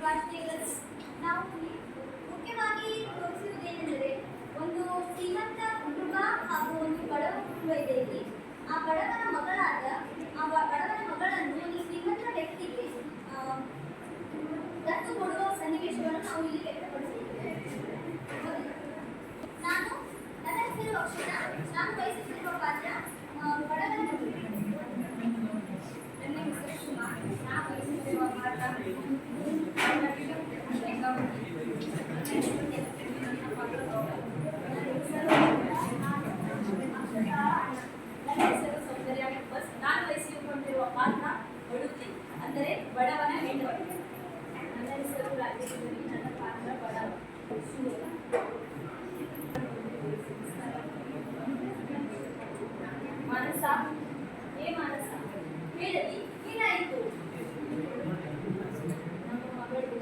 ನಾವು ಮುಖ್ಯವಾಗಿ ತೋರಿಸುವುದೇನೆಂದರೆ ಒಂದು ಶ್ರೀಮಂತ ಕುಟುಂಬ ಒಂದು ಬಡವ ಕುಟುಂಬ ಇದೆ ಇಲ್ಲಿ. ಆ ಬಡವನ ಆ ಬಡವನ ಮಗಳನ್ನು ಈ ಶ್ರೀಮಂತ ವ್ಯಕ್ತಿಗೆ ದತ್ತು ಕೊಡುವ ಸನ್ನಿವೇಶವನ್ನು ನಾವು ಇಲ್ಲಿ ವ್ಯಕ್ತಪಡಿಸಿದ್ದೇವೆ ನಾನು ನನ್ನ ಹೆಸರು ಅಕ್ಷತಾ ನಾನು ವಹಿಸುತ್ತಿರುವ ಪಾತ್ರ ಆ, ಬಡವನ ಮಗಳು ನನ್ನ ಹೆಸರು ಸುಮಾ ನಾನು ವಹಿಸುತ್ತಿರುವ ಪಾತ್ರ ನನ್ನ ಹೆಸರು ಸೌಂದರ್ಯ ಬಸ್ ನಾನು ವಹಿಸಿಕೊಂಡಿರುವ ಪಾತ್ರ ಬಡುತಿ ಅಂದರೆ ಬಡವನ ಹೆಣ್ಣು ನನ್ನ ಹೆಸರು ರಾಜೇಶ್ವರಿ ನನ್ನ ಪಾತ್ರ ಬಡವ ಮಾನಸ ಏ ಮಾನಸ ಹೇಳಲಿ ಏನಾಯಿತು ನಮ್ಮ ಮಗಳು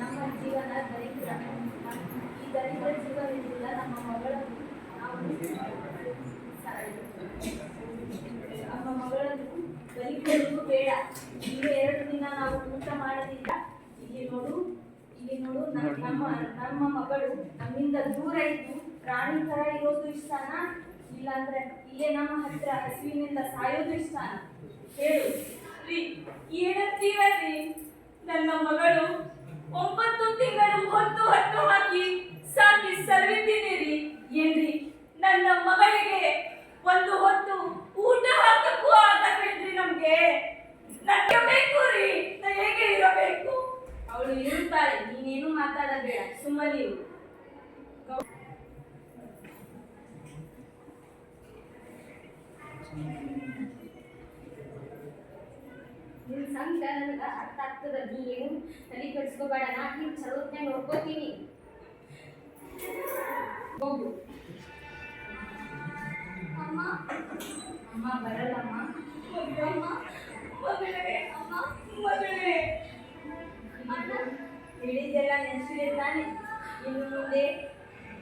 ನಮ್ಮ ಜೀವನ ದರಿದ್ರ ಈ ದರಿದ್ರ ಜೀವನದಿಂದ ನಮ್ಮ ಮಗಳನ್ನು ನಾವು ನಮ್ಮ ಮಗಳನ್ನು ಬಲಿಕೊಡುವುದು ಬೇಡ ಈಗ ಎರಡು ದಿನ ನಾವು ಊಟ ಮಾಡಲಿಲ್ಲ ಇಲ್ಲಿ ನೋಡು ಇಲ್ಲಿ ನೋಡು ನಮ್ಮ ನಮ್ಮ ಮಗಳು ನಮ್ಮಿಂದ ದೂರ ಇದ್ದು ಪ್ರಾಣಿ ತರ ಇರೋದು ಇಷ್ಟನಾ? ಇಲ್ಲಾಂದ್ರೆ ಇಲ್ಲೇ ನಮ್ಮ ಹತ್ರ ಹಸಿವಿನಿಂದ ಸಾಯೋದು ಇಷ್ಟಾನ? ಹೇಳು. ರೀ ಏನಂತೀವರಿ ನನ್ನ ಮಗಳು ಒಂಬತ್ತು ತಿಂಗಳು ಹೊತ್ತು ಹೊತ್ತು ಹಾಕಿ ಸಾಕಿ ಸರ್ವಿದ್ದೀನಿ ರೀ ಏನ್ರಿ ನನ್ನ ಮಗಳಿಗೆ ಒಂದು ಹೊತ್ತು ಊಟ ಹಾಕಕ್ಕೂ ಆಗಲ್ವೇನ್ರಿ ನಮ್ಗೆ ನನಗೆ ಬೇಕು ರೀ ನಾ ಹೇಗೆ ಇರಬೇಕು ಅವಳು ಇರುತ್ತಾಳೆ ನೀನೇನು ಮಾತಾಡಬೇಡ ಸುಮ್ಮನಿರು ನಿನ್ ಸಂಘ ನನಗ ಅರ್ಥ ಆಗ್ತದ ನೀ ಏನು? ತಲೆ ಕೆಡಿಸ್ಕೋಬೇಡ, ನಾ ನಿನ್ ಚಲೋತ್ನೆ ನೋಡ್ಕೋತೀನಿ. ಹೋಗು. ಅಮ್ಮ. ಅಮ್ಮ ಬರಲ್ಲಮ್ಮ. ಅಮ್ಮ. ಮಗಳೇ ಅಮ್ಮ. ಮಗಳೇ ಅಣ್ಣ ಹೇಳಿದ್ದೆಲ್ಲ ನೆನೆಸಿದೆ ತಾನೆ. ಇನ್ನು ಮುಂದೆ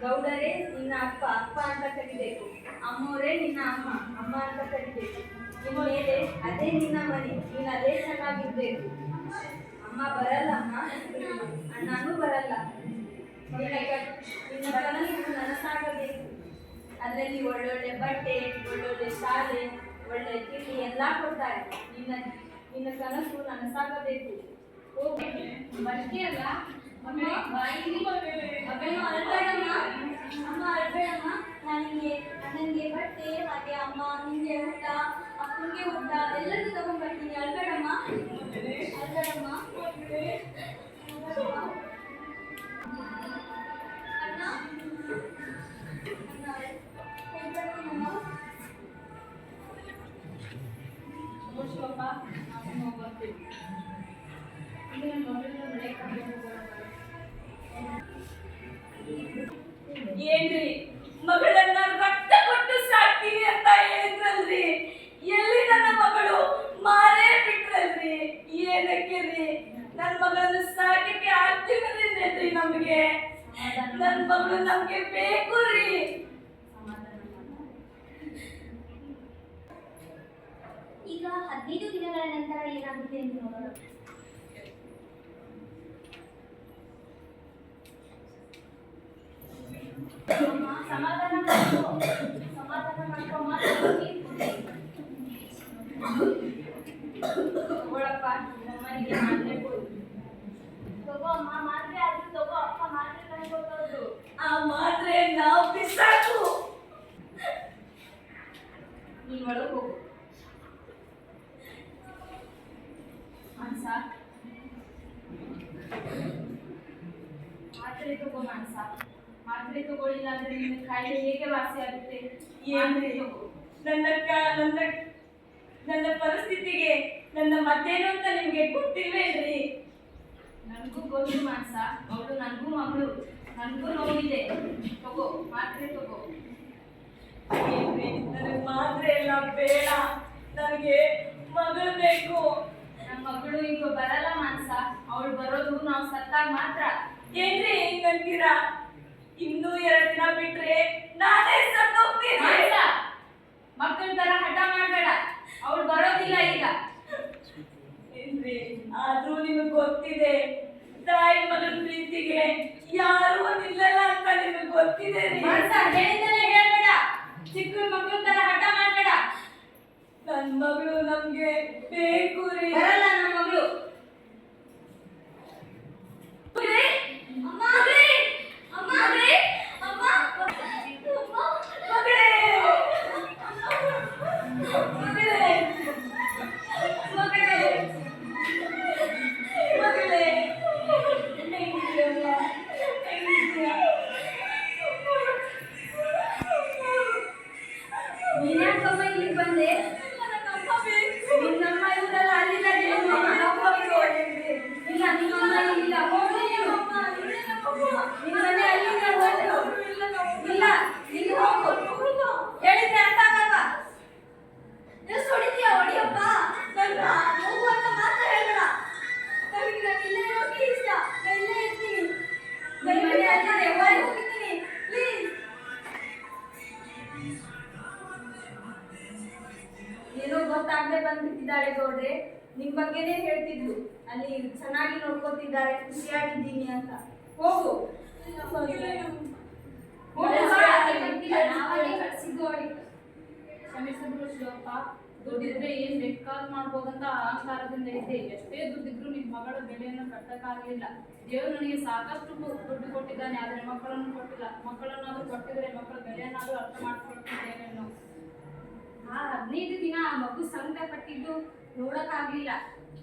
ಗೌಡರೇ, ನಿನ್ನ ಅಪ್ಪ ಅಪ್ಪ ಅಂತ ಕರಿಬೇಕು. ಅಮ್ಮೋರೇ, ನಿನ್ನ ಅಮ್ಮ ಅಮ್ಮ ಅಂತ ಕರಿಬೇಕು. ನಿಮ್ಮ ಮೇಲೆ ಅದೇ ನಿನ್ನ ಮನೆ, ನೀನು ಅದೇ ಚೆನ್ನಾಗಿರ್ಬೇಕು. ಅಮ್ಮ ಬರಲ್ಲ, ಅಮ್ಮ ಅಣ್ಣನೂ ಬರಲ್ಲ. ನಿನ್ನ ಕನಸು ನನಸಾಗಬೇಕು ಅದರಲ್ಲಿ ಒಳ್ಳೊಳ್ಳೆ ಬಟ್ಟೆ, ಒಳ್ಳೊಳ್ಳೆ ಶಾಲೆ, ಒಳ್ಳೆ ತಿಂಡಿ ಎಲ್ಲ ಕೊಡ್ತಾರೆ. ನಿನ್ನ ನಿನ್ನ ಕನಸು ನನಸಾಗಬೇಕು. ಹೋಗಿ ಅಷ್ಟೇ ಅಲ್ಲ ಅಮ್ಮ ಬಾಯಿಲಿ ಮಗಳು ಅಳ್ಬೇಡಮ್ಮ ಅಮ್ಮ ಅಳ್ಬೇಡಮ್ಮ ನನಗೆ ಅಣ್ಣನಿಗೆ ಬಟ್ಟೆ ಹಾಗೆ ಅಮ್ಮ ನಿಂಗೆ ಊಟ ಅಪ್ಪನಿಗೆ ಊಟ ಎಲ್ಲರಿಗೂ ತಗೊಂಡ್ ಬರ್ತೀನಿ ಅಳ್ಬೇಡಮ್ಮ ಅಳ್ಬೇಡಮ್ಮ ಅಣ್ಣ ಅಣ್ಣ ಹೋಗ್ಬರ್ತೀನಮ್ಮ ಶಿವಪ್ಪ ನಾವು ಬರ್ತೀವಿ ಈಗ ನನ್ನ ಮಗಳನ್ನ ಮನೆಗೆ ಕರ್ಕೊಂಡು ಏನ್ರಿ? ಮಗಳನ್ನ ರಕ್ತ ಕೊಟ್ಟು ಸಾಕ್ತೀನಿ ಅಂತ ಹೇಳಿದ್ರಲ್ರಿ? ಎಲ್ಲಿ ನನ್ನ ಮಗಳು? ಮಾರೇ ಬಿಟ್ರಲ್ರಿ? ಏನಕ್ಕೆ ರೀ ನನ್ನ ಮಗಳನ್ನು ಸಾಕಕ್ಕೆ ಆಗ್ತಿರೋದ್ರಿ ನಮಗೆ? ನನ್ನ ಮಗಳು ನಮ್ಗೆ ಬೇಕು ರೀ ಈಗ ಹದಿನೈದು ದಿನಗಳ ನಂತರ ಏನಾಗುತ್ತೆ ಅಂತ ನೋಡೋಣ. ಅಮ್ಮ, ಸಮಾಧಾನ ಮಾಡ್ಕೊ ಸಮಾಧಾನ ಮಾಡ್ಕೊಮ್ಮ ತಗೊಳಪ್ಪ ನಮ್ಮನಿಗೆ ಮಾತ್ರೆ ಕೊಡು ತಗೋ ಅಮ್ಮ ಮಾತ್ರೆ ಆದ್ರೂ ತಗೋ ಅಪ್ಪ ಮಾತ್ರೆ ತಂದ್ಕೊಟ್ಟವ್ರು ಆ ಮಾತ್ರೆ ನಾವು ಬಿಸಾಕು ನೀನ್ ಒಳಗೆ ಹೋಗು ಮಾನ್ಸ ಮಾತ್ರೆ ತಗೋ ಮಾನ್ಸ ಮಾತ್ರೆ ತಗೊಳ್ಳಿಲ್ಲ ಕಾಯಿಲೆ ಹೇಗೆ ವಾಸಿ ಆಗುತ್ತೆ? ಏನ್ರಿ? ನನ್ನ ನನ್ನ ನನ್ನ ಪರಿಸ್ಥಿತಿಗೆ ನನ್ನ ಮತ್ತೇನು ಅಂತ ನಿಮ್ಗೆ ಗೊತ್ತಿಲ್ವೇನ್ರಿ? ನನಗೂ ಗೊತ್ತು ಮಾನ್ಸ. ಅವಳು ನನಗೂ ಮಗಳು. ನನಗೂ ನೋವಿದೆ. ತಗೋ ಮಾತ್ರೆ ತಗೋ. ಏನ್ರಿ? ನನಗೆ ಮಾತ್ರೆ ಎಲ್ಲ ಬೇಡ. ನನಗೆ ಮಗಳು ಬೇಕು. ನಮ್ಮ ಮಗಳು ಈಗ ಬರಲ್ಲ ಮಾನ್ಸ. ಅವಳು ಬರೋದು ನಾವು ಸತ್ತಾಗ ಮಾತ್ರ. ಏನ್ರಿ ಹಿಂಗಂತೀರಾ? ಇನ್ನೂ ಎರಡು ದಿನ ಬಿಟ್ರೆ ನಾನೇ ಸತ್ತೋಗ್ತೀನಿ. ಮಕ್ಕಳ ತರ ಹಠ ಮಾಡಬೇಡ. ಅವಳು ಬರೋದಿಲ್ಲ ಈಗ. ನಿನಗೆ ಗೊತ್ತಿದೆ ತಾಯಿ ಮಗನ ಪ್ರೀತಿಗೆ ಯಾರು ನಿಲ್ಲಲ್ಲ ಅಂತ ನಿಮಗೆ ಗೊತ್ತಿದೆ ಹೇಳ್ಬೇಡ. ಚಿಕ್ಕ ಮಕ್ಕಳ ತರ ಹಠ ಮಾಡಬೇಡ. ನನ್ ಮಗಳು ನಮ್ಗೆ ಬೇಕು ರೀ. ಬರಲ್ಲ ನಮ್ಮ ಮಗಳೇ, ಏನೋ ಗೊತ್ತಾಗದೆ ಬಂದ್ಬಿಟ್ಟಿದ್ದಾಳೆ ಗೌಡ್ರೆ. ನಿಮ್ ಬಗ್ಗೆನೇ ಹೇಳ್ತಿದ್ಲು. ಅಲ್ಲಿ ಚೆನ್ನಾಗಿ ನೋಡ್ಕೊತಿದ್ದಾರೆ. ಖುಷಿಯಾಗಿದ್ದೀನಿ ಅಂತ. ಹೋಗು. ಕಳಿಸಿದ್ದು ಅವಳಿಗೆ ಕ್ಷಮಿಸಿದ್ರು ಶಿವಪ್ಪ ದುಡ್ಡಿದ್ರೆ ಏನ್ ಬೇಕಾದ್ ಮಾಡ್ಬೋದಂತ ಅಹಂಕಾರದಿಂದ ಇದೆ ಎಷ್ಟೇ ದುಡ್ಡಿದ್ರು ನಿನ್ ಮಗಳ ಬೆಲೆಯನ್ನು ಕಟ್ಟಕ್ಕಾಗ್ಲಿಲ್ಲ ದೇವರು ನನಗೆ ಸಾಕಷ್ಟು ದುಡ್ಡು ಕೊಟ್ಟಿದ್ದಾನೆ, ಆದ್ರೆ ಮಕ್ಕಳನ್ನು ಕೊಟ್ಟಿಲ್ಲ. ಮಕ್ಕಳನ್ನಾದ್ರೂ ಕೊಟ್ಟಿದ್ರೆ ಮಕ್ಕಳ ಬೆಲೆಯನ್ನಾದ್ರೂ ಅರ್ಥ ಮಾಡ್ಕೊಳ್ತಿದ್ದೇನೆ ಆ ಹದಿನೈದು ದಿನ ಆ ಮಗು ಸಂಕಟ ಪಟ್ಟಿದ್ದು ನೋಡಕ್ಕಾಗ್ಲಿಲ್ಲ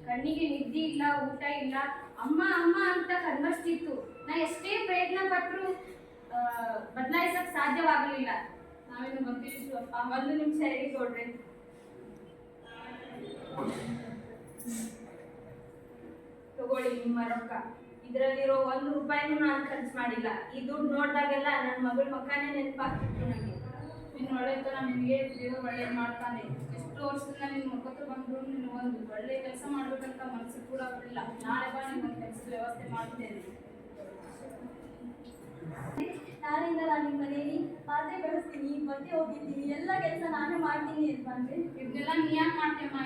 ಕಣ್ಣಿಗೆ ನಿದ್ದೆ ಇಲ್ಲ, ಊಟ ಇಲ್ಲ. ಅಮ್ಮ ಅಮ್ಮ ಅಂತ ಕನ್ವರ್ಸ್ತಿತ್ತು ನಾ ಎಷ್ಟೇ ಪ್ರಯತ್ನ ಪಟ್ಟರು ಬದಲಾಯಿಸಕ್ ಸಾಧ್ಯವಾಗಲಿಲ್ಲ. ನಾವೇನು ಶಿವಪ್ಪ ಒಂದು ನಿಮಿಷ ಹೇಳಿ ಗೌಡ್ರೆ. ತಗೊಳ್ಳಿ ನಿಮ್ಮ ರೊಕ್ಕ. ಇದರಲ್ಲಿರೋ ಒಂದು ರೂಪಾಯಿನೂ ನಾನು ಖರ್ಚು ಮಾಡಿಲ್ಲ. ಈ ದುಡ್ಡು ನೋಡಿದಾಗೆಲ್ಲ ನನ್ನ ಮಗಳ ಮಕ್ಕನೇ ನೆನಪಾಗ್ತಿತ್ತು ನನಗೆ ನಿನ್ನ ಒಳ್ಳೆತನ ನಿಮಗೆ ದೇವರು ಒಳ್ಳೆ ಮಾಡ್ತಾನೆ. ಎಷ್ಟು ವರ್ಷದಿಂದ ನಿನ್ನ ಮುಖತ್ತು ಬಂದ್ರು ನಿನ್ನ ಒಂದು ಒಳ್ಳೆ ಕೆಲಸ ಮಾಡ್ಬೇಕಂತ ಮನಸ್ಸು ಕೂಡ ಬರಲಿಲ್ಲ ನಾಳೆ ಬಾ ನಿಮ್ಮ ಕೆಲಸದ ವ್ಯವಸ್ಥೆ ಮಾಡ್ತೇನೆ. ನಾಳೆಯಿಂದ ನಾನು ನಿಮ್ಮ ಮನೆಯಲ್ಲಿ ಪಾತ್ರೆ ಬಳಸ್ತೀನಿ ಬಟ್ಟೆ ಹೋಗಿದ್ದೀನಿ ಎಲ್ಲ ಕೆಲಸ ನಾನೇ ಮಾಡ್ತೀನಿ ಅಂತ ಅಂದ್ರೆ. ಇದನ್ನೆಲ್ಲ ನೀ ಯಾಕೆ ಮಾಡ್ತೀಯಮ್ಮ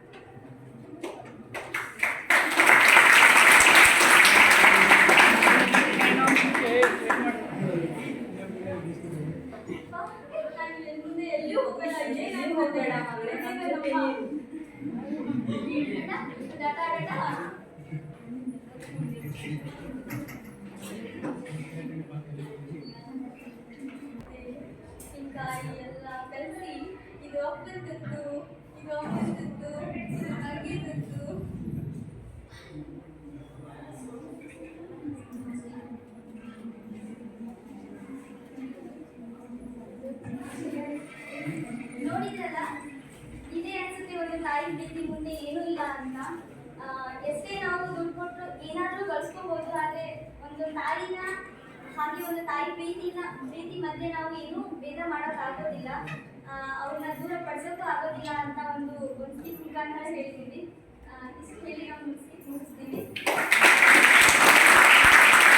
ನೀನು. ಟಾಟಾ ಟಾಟಾ ತೆಂಗಿನಕಾಯಿ ಎಲ್ಲ ಕಲಸಿ ಇದು ಅಪ್ಪನ ತುತ್ತು ಇದು ಅಮ್ಮನ ತುತ್ತು ಇದು ನನಗೆ ತುತ್ತು ನೋಡಿದ್ರಲ್ಲ ಇದೇ ಅನ್ಸುತ್ತೆ ಒಂದು ತಾಯಿ ಪ್ರೀತಿ ಮುಂದೆ ಏನೂ ಇಲ್ಲ ಅಂತ ಆ, ಎಷ್ಟೇ ನಾವು ದುಡ್ಡು ಕೊಟ್ಟು ಏನಾದರೂ ಗಳಿಸ್ಕೋಬಹುದು ಆದರೆ ಒಂದು ತಾಯಿನ ಹಾಗೆ ಒಂದು ತಾಯಿ ಪ್ರೀತಿನ, ಪ್ರೀತಿ ಮಧ್ಯೆ ನಾವು ಏನೂ ಭೇದ ಮಾಡೋಕ್ಕಾಗೋದಿಲ್ಲ. ಅವ್ರನ್ನ ದೂರ ಪಡಿಸೋಕ್ಕೂ ಆಗೋದಿಲ್ಲ ಅಂತ ಒಂದು ಒಂದು ಸ್ಕಿಪ್ ಮುಖಾಂತರ ಹೇಳ್ತೀವಿ ಇಷ್ಟು ಹೇಳಿ ನಾವು ಮುಗಿಸ್ತೀವಿ.